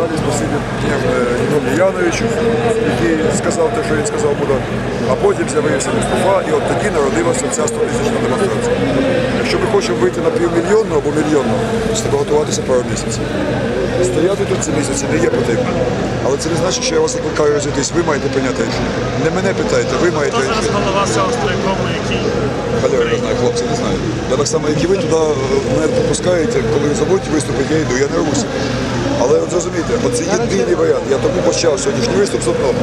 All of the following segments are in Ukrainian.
Далі спасибі Ігорю Яновичу, який сказав те, що він сказав буде. А потім з'явився Мустафа, і от тоді народилася ця 100 тисячна демонстрація. Якщо ми хочемо вийти на півмільйонну або мільйонну, то треба готуватися пару місяців. Стояти тут ці місяці не є потрібно. Але це не значить, що я вас закликаю розійтись. Ви маєте прийняти рішення. Не мене питайте, ви маєте Хто зараз рішення. голова цього стройкому, який Халява, я знаю, хлопці, не знаю. Я так само, як і ви туди е, мене пропускаєте, коли ви забудете виступити, я йду, я не рвуся. Але от зрозумійте, оце єдиний варіант. Я тому почав сьогоднішній виступ з одного.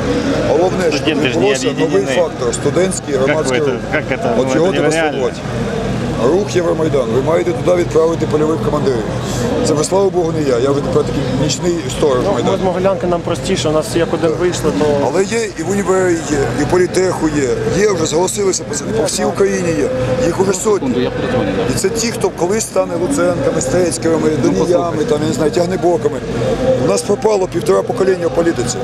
Головне, ж не відбулося новий фактор, студентський, громадський? От Ну, його нереально. сформувати. Рух Євромайдан. Ви маєте туди відправити польових командирів. Це ви, слава Богу, не я. Я такий нічний сторож Ми з Майдану. Могилянки нам простіше, у нас як один вийшли, то Але є і в універі є, і в політеху є. Є вже зголосилися. По всій Україні є. Їх уже сотні. І це ті, хто колись стане Луценками, Стецькими, Даніями, там, я не знаю, Тягнебоками. У нас пропало півтора покоління в політиці.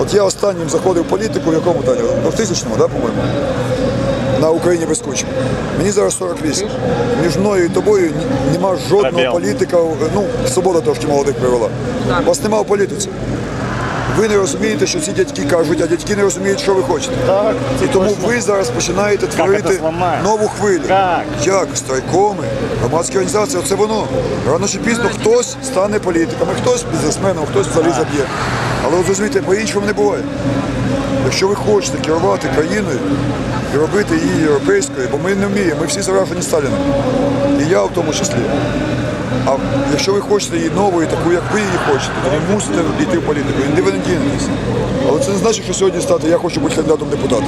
От я останнім заходив в політику, в якому Таня? В 2000-му, да, по-моєму? На Україні без кучми. Мені зараз 48. Між мною і тобою нема жодного Пробіл. політика. Ну, свобода трошки молодих привела. Вас нема в політиці. Ви не розумієте, що ці дядьки кажуть, а дядьки не розуміють, що ви хочете. так, І тому ви зараз починаєте творити нову хвилю. Як? Як? Страйкоми, громадські організації, це воно. Рано чи пізно хтось стане політиком, хтось бізнесменом, хтось взагалі заб'є. Але от зрозумійте, по-іншому не буває. Якщо ви хочете керувати країною і робити її європейською, бо ми не вміємо, ми всі заражені Сталіном. І я в тому числі. А якщо ви хочете її новою, таку, як ви її хочете, то ви мусите йти в політику. І де ви не дінетесь. Але це не значить, що сьогодні стати, я хочу бути кандидатом в депутати.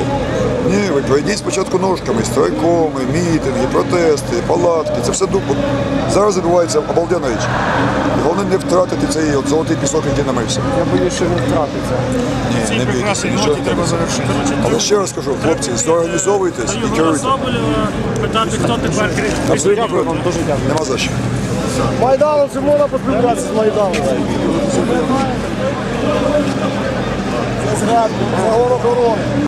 Ні, ви пройдіть спочатку ножками, страйкоми, мітинги, протести, палатки. Це все дупо. Зараз відбувається обалденна річ. І головне не втратити цей от золотий пісок, який намився. я боюсь, що він втратиться. Ні, не бійтеся, нічого не треба завершити. Але ще раз кажу, хлопці, зорганізовуйтесь і керуйте. Соболєва питати, хто тепер Абсолютно дякую. нема за що. Майданом, це можна поспілкуватися з Майданом. Це згадка, це охорони.